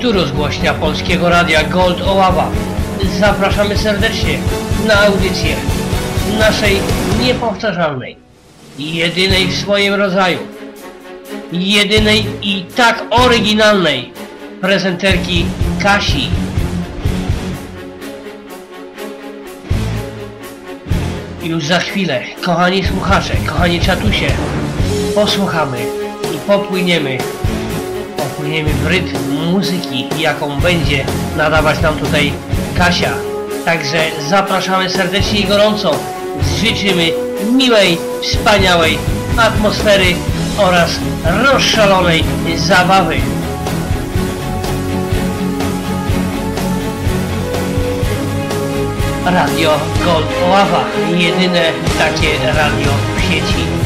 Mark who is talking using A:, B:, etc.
A: Tu rozgłośnia Polskiego Radia Gold Oława. Zapraszamy serdecznie na audycję naszej niepowtarzalnej, jedynej w swoim rodzaju, jedynej i tak oryginalnej prezenterki Kasi. Już za chwilę, kochani słuchacze, kochani czatusie, posłuchamy i popłyniemy, popłyniemy w rytm muzyki, jaką będzie nadawać nam tutaj Kasia. Także zapraszamy serdecznie i gorąco. Życzymy miłej, wspaniałej atmosfery oraz rozszalonej zabawy. Radio Gold Oawa, jedyne takie radio w sieci.